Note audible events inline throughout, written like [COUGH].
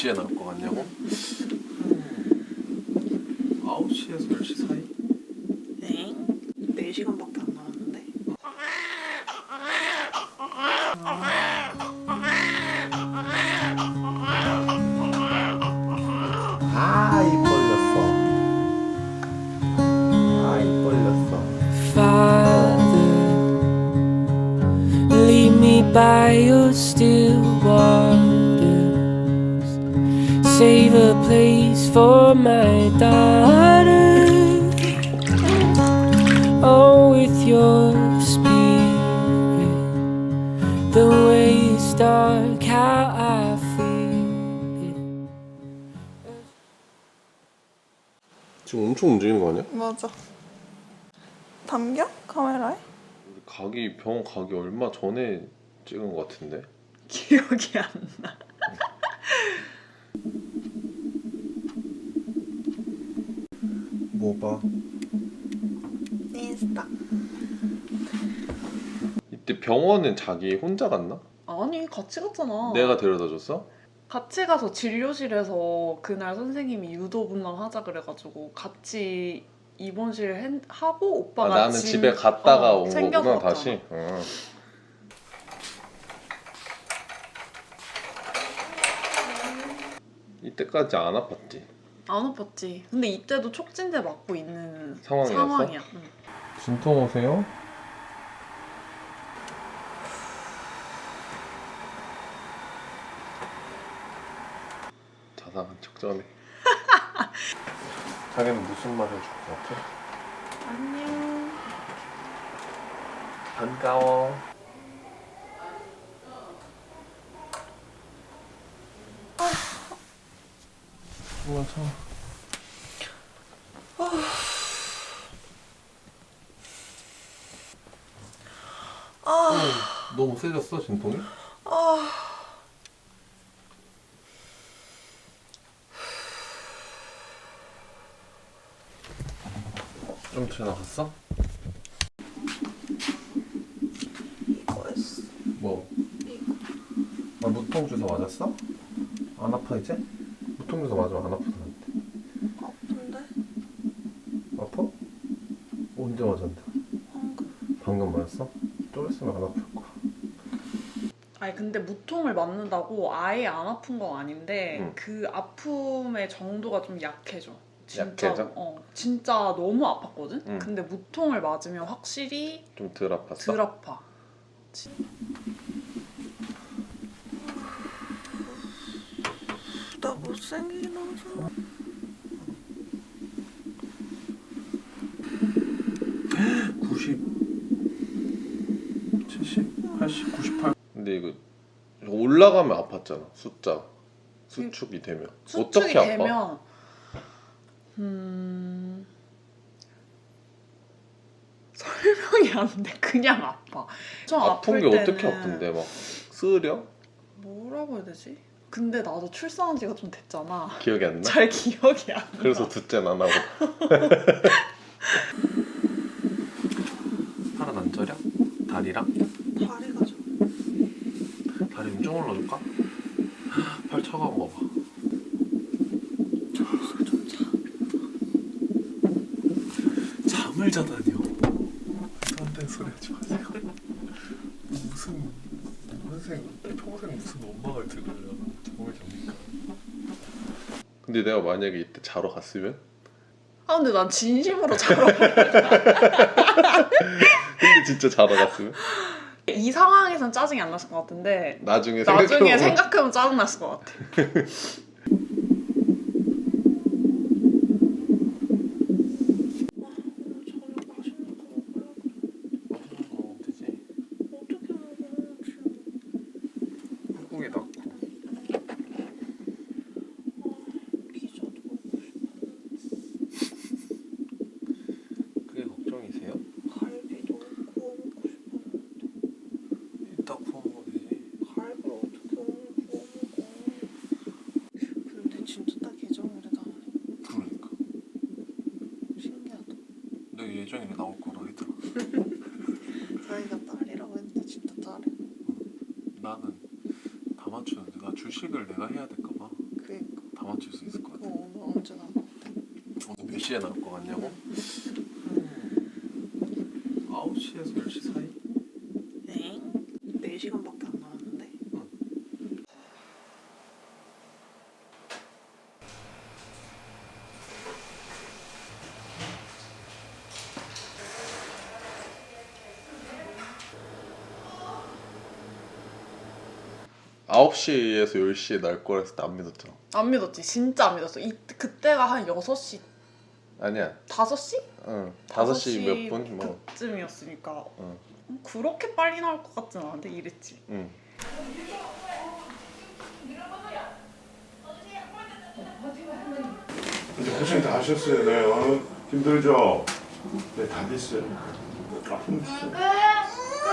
시에 나올 것 같냐고? 9시에서 10시 사이? 네? 4시간밖에 안 남았는데 아, 입 벌렸어. 아, 입 벌렸어. Father, lead me by your still waters. Save a place for my daughter. Oh, with your spirit, the way is dark, how I feel it. 지금 엄청 움직이는 거 아니야? 맞아 담겨? 카메라에? 우리 가기 병원 가기 얼마 전에 찍은 것 같은데. 기억이 안 나 뭐 봐? 인스타 이때 병원은 자기 혼자 갔나? 아니 같이 갔잖아. 내가 데려다 줬어? 같이 가서 진료실에서 그날 선생님이 유도 분당 하자 그래가지고 같이 입원실 했- 하고 아, 오빠가 나는 짐- 집에 갔다가 어, 온 챙겨서 거구나 왔잖아. 다시. 어. 이때까지 안 아팠지? 안 아팠지. 근데 이때도 촉진제 맞고 있는 상황이었어? 상황이야. 응. 진통 오세요? 자상한 척전에 [LAUGHS] 자기는 무슨 말 해줄 것 같아? 안녕. 반가워 한번 참 아, 너무 세졌어 진통이? 아좀 지나갔어? 이거였어 뭐? 이거 아 무통 주사 맞았어? 안 아파 이제? 주사 맞으면 안 아프다는데 아픈데? 아파? 언제 맞았는데? 방금 방금 맞았어? 좀 있으면 안 아플 거야 아니 근데 무통을 맞는다고 아예 안 아픈 건 아닌데 응. 그 아픔의 정도가 좀 약해져. 진짜, 약해져? 어, 진짜 너무 아팠거든. 응. 근데 무통을 맞으면 확실히 좀 덜 아팠어? 덜 아파. 나 못생기긴 하잖아 90 70 80 98 근데 이거 이거 올라가면 아팠잖아 숫자 수축이 되면 수축이 어떻게 아파? 되면 음 설명이 안 돼. 그냥 아파. 좀 아픈 아플 게 때는 어떻게 아픈데 막 쓰려? 뭐라고 해야 되지? 근데 나도 출산한 지가 좀 됐잖아. 기억이 안 나? 잘 기억이 안 나. 그래서 둘째는 안 하고 팔은 안 저려? 다리랑? 다리가 좀 다리 좀 올려줄까? 팔 차가운 거 봐. 잠옷을 좀자 잠을 자다니요. 말도 안 되는 소리 하지 마세요. [LAUGHS] 무슨 평생 평생 무슨 엄마가 들으려 잠을 잡니까? 근데 내가 만약에 이때 자러 갔으면? 아 근데 난 진심으로 자러 가. 근데 진짜 자러 갔으면? 이 상황에선 짜증이 안 났을 것 같은데 나중에 나중에 생각하면 짜증 났을 것 같아. 오늘 저녁 맛있는 거 먹으려고 먹으면 되지. 어떻게 먹어 지금 꾹꾹이 넣고. 피자도 먹고 싶었는데 그게 걱정이세요? 갈비도 구워 먹고 싶었는데 이따 구워 먹어도 되지. 갈비를 어떻게 오늘 구워 먹어 근데 진짜 딱 예정일에 나오네 그러니까. 신기하다 내 예정일에 나올 거라 하더라. 자기가 딸이라고 했는데 진짜 딸이야 나는 다 맞추는데 나 주식을 내가 해야 될까 봐. 그니까 맞출 수 있을 것 같아. 어, 오늘 언제 나올 것 같아? 오늘 몇 시에 나올 것 같냐고? 9시에서 10시 사이? 9시에서 10시에 날 거라 했을 때 안 믿었잖아. 안 믿었지. 진짜 안 믿었어. 이 그때가 한 6시 아니야. 5시? 응. 5시, 5시 몇 분? 뭐. 그쯤이었으니까. 응. 음, 그렇게 빨리 나올 것 같진 않은데 이랬지. 응. 이제 고생 다 하셨어요. 네. 어, 힘들죠? 네, 다 됐어요. 아픈 응, 그, 그,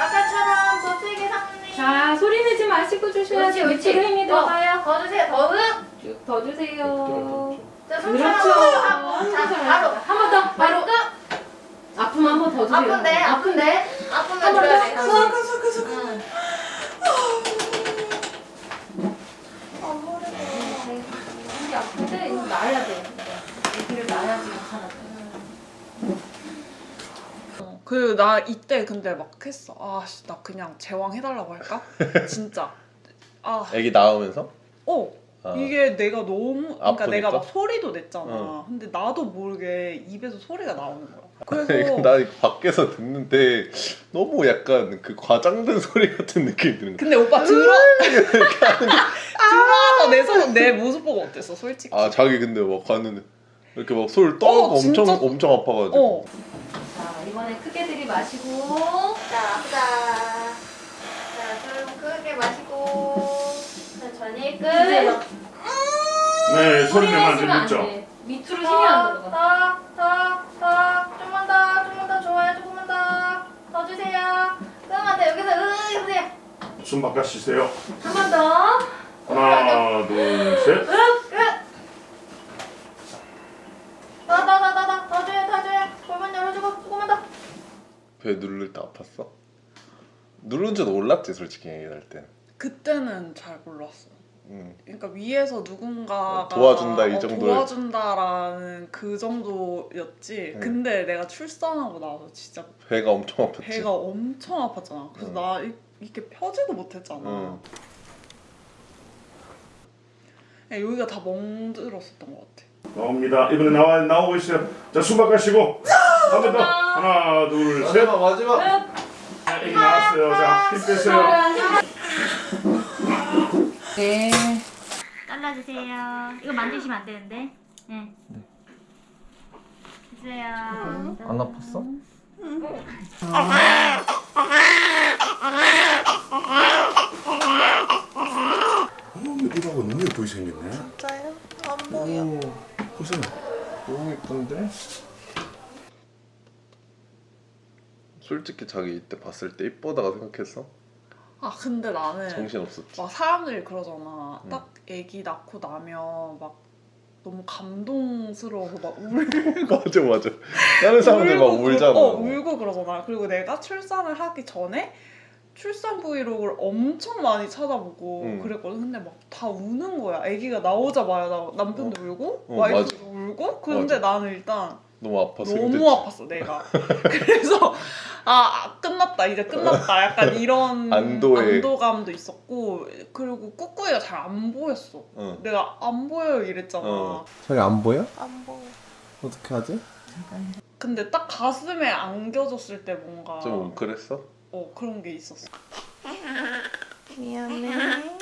아까처럼 버티게 삽니다. 자, 소리 내지 마시고 주셔야지 밑으로 힘이 들어가요. 더 주세요 더 응! 쭉 더 주세요. 자, 손 그렇죠. 잡고 자 바로 한 번 더. 바로! 아픔 한번 더 주세요. 아픈데 아픈데 아프면 줘야 돼 응. 이게 아픈데 이거 나야 돼. 얘기를 나야지 괜찮아. 어, 그리고 나 이때 근데 막 했어 아 씨 나 그냥 제왕 해달라고 할까? [LAUGHS] 진짜 아 애기 나오면서? 어. 아. 이게 내가 너무 그러니까 아프니까? 내가 막 소리도 냈잖아. 응. 근데 나도 모르게 입에서 소리가 나오는 거야. 이거 그래서 나 이거 밖에서 듣는데 너무 약간 그 과장된 소리 같은 느낌이 드는 거야. 근데 오빠 들어 [LAUGHS] [LAUGHS] 들어와서 내, 소, 내 모습 보고 어땠어 솔직히? 아 자기 근데 막 갔는데 이렇게 막 소리를 떨고 어, 진짜? 엄청 엄청 아파가지고. 어. 자, 이번에 크게 들이마시고 자 아프다 자좀 크게 마시고 천천히 끝 주세요. 네, 소리 내면 안? 돼. 밑으로 힘이 안 들어가. 더 더 더 좀만 더 좀만 더 좋아요 조금만 더 더 주세요 조금만 더 여기서 으 주세요 숨 바깥 쉬세요. 한 번 더. 하나, 둘, 셋. 더더더더더 줘요 더 줘요 골반 열어주고 조금만 더 배 누를 때 아팠어? 누른 줄 몰랐지 솔직히 날 때. 그때는 잘 몰랐어. 응. 그러니까 위에서 누군가가 어, 도와준다, 이 어, 정도의- 도와준다라는 그 정도였지. 응. 근데 내가 출산하고 나서 진짜 배가 엄청 아팠지. 배가 엄청 아팠잖아. 그래서 응. 나 이- 이렇게 펴지도 못했잖아. 응. 그냥 여기가 다 멍들었었던 것 같아. 나옵니다. 이번에 나와 나오고 있어요. 자, 숨 바깥 쉬고 한번 더. 하나, 둘, 셋. 마지막. 자, 애기 나왔어요. 자, 힘 빼세요. 네. 잘라주세요. 이거 만지시면 안 되는데. 네. 주세요. 안 아팠어? 어, 이거하고 너무 예쁘게 생겼네. 진짜요? 안 보여. 보세요. 너무 예쁜데? 솔직히 자기 이때 봤을 때 이쁘다가 생각했어? 아 근데 나는 정신 없었지. 막 사람들이 그러잖아. 응. 딱 아기 낳고 나면 막 너무 감동스러워서 막 울. [LAUGHS] 맞아 맞아. 다른 사람들 막 울고 울잖아. 어, 울고 그러잖아. 그리고 내가 출산을 하기 전에 출산 브이로그를 엄청 많이 찾아보고 응. 그랬거든. 근데 막 다 우는 거야. 아기가 나오자마자 남편도 울고 어, 와이프도 울고. 근데 맞아. 나는 일단 너무 아파서 너무 힘들지. 아팠어 내가. [LAUGHS] 그래서 아, 아, 끝났다 이제 끝났다 약간 이런 안도의- 안도감도 있었고 그리고 꾸꾸이가 잘 안 보였어. 응. 내가 안 보여요 이랬잖아. 어. 저기 안 보여? 안 보여. 어떻게 하지? 근데 딱 가슴에 안겨줬을 때 뭔가 좀 웅크랬어? 어 그런 게 있었어. 미안해.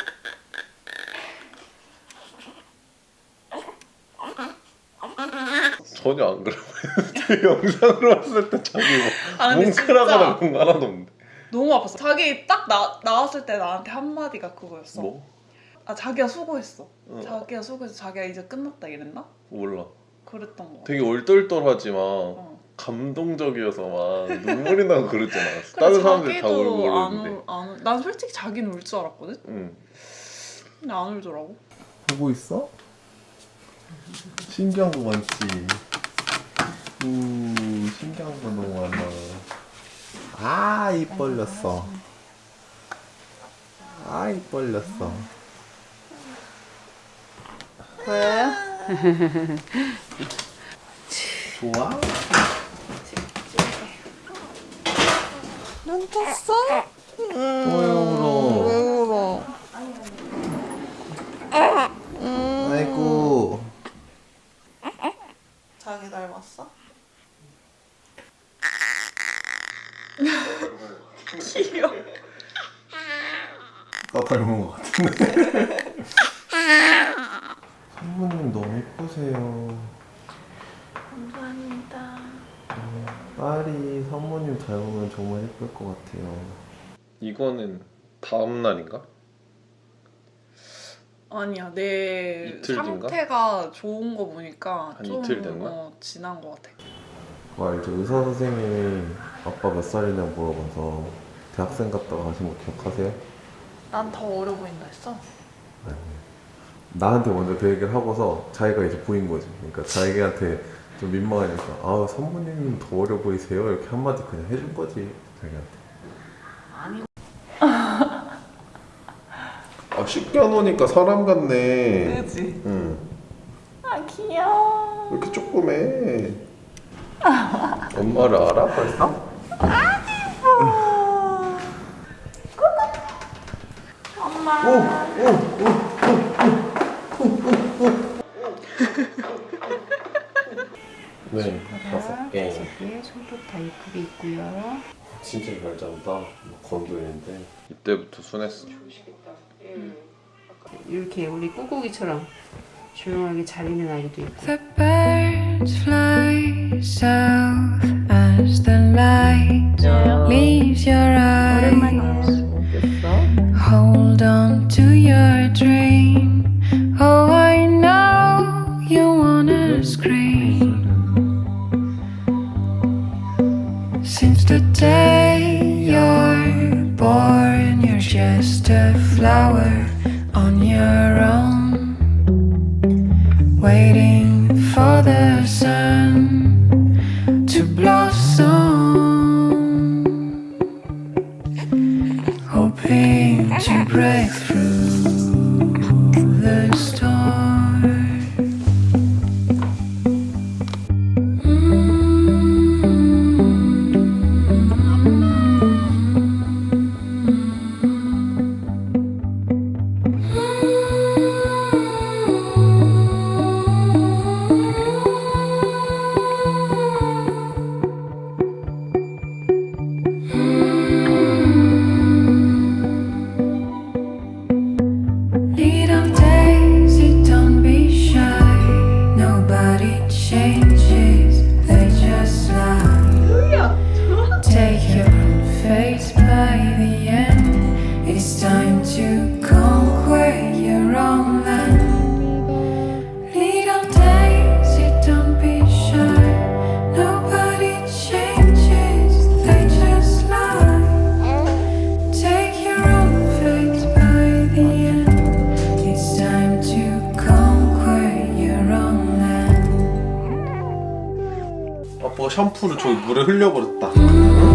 전혀 안 그래 [LAUGHS] 영상으로 봤을 때 자기 아뭐 근데 뭉클하거나 그런 거 하나도 없는데 너무 아팠어. 자기 딱 나, 나왔을 때 나한테 한 마디가 그거였어. 뭐? 아 자기가 수고했어. 어, 자기가 수고해서 자기가 이제 끝났다 이랬나? 몰라 그랬던 거. 되게 얼떨떨하지만 어. 감동적이어서 막 눈물이 나고 그랬잖아 근데 [LAUGHS] 다른 사람들 다 울고 자기도 안 그러는데 울, 안 울. 난 솔직히 자기는 울 줄 알았거든. 응. 근데 안 울더라고. 보고 있어? 신기한 거 많지. 우 신기한 거 너무 많아. 아, 입 벌렸어. 아, 입 벌렸어. 보여요? 좋아? 눈 떴어? 또요 울어. 왜 울어? 아이고. 자기 닮았어? 귀여워. 나 닮은 것 같은데. 선부님 너무 예쁘세요. 감사합니다. 딸이 선부님 닮으면 정말 예쁠 것 같아요. 이거는 다음 날인가? 아니야 내 이틀? 상태가 좋은 거 보니까 한 좀 이틀 된 거야? 어, 지난 거 같아. 그거 알죠? 의사 선생님이 아빠 몇 살이냐 물어봐서 대학생 갔다가 하신 거 기억하세요? 난 더 어려 보인다 했어. 나한테 먼저 그 얘기를 하고서 자기가 이제 보인 거지. 그러니까 자기한테 좀 민망하니까 아 선부님 더 어려 보이세요 이렇게 한마디 그냥 해준 거지 자기한테. 아 씻겨놓으니까 사람 같네. 그지? 응. 아 귀여워. 왜 이렇게 조그매? 엄마를 알아 벌써? 네, 다섯 개. 개 손톱 다 이쁘게 있고요. 진짜 잘 잡다. 건조인데. 이때부터 순했어. 이렇게 우리 꾹꾹이처럼 조용하게 잘 있는 아이도 있고. Birds fly south as the light leaves your eyes. Hold on to your dream. Oh, I know you wanna scream. Since the day you're born, you're just a flower on your own waiting for the sun to blossom, hoping to break 아빠 샴푸를 저기 물에 흘려버렸다.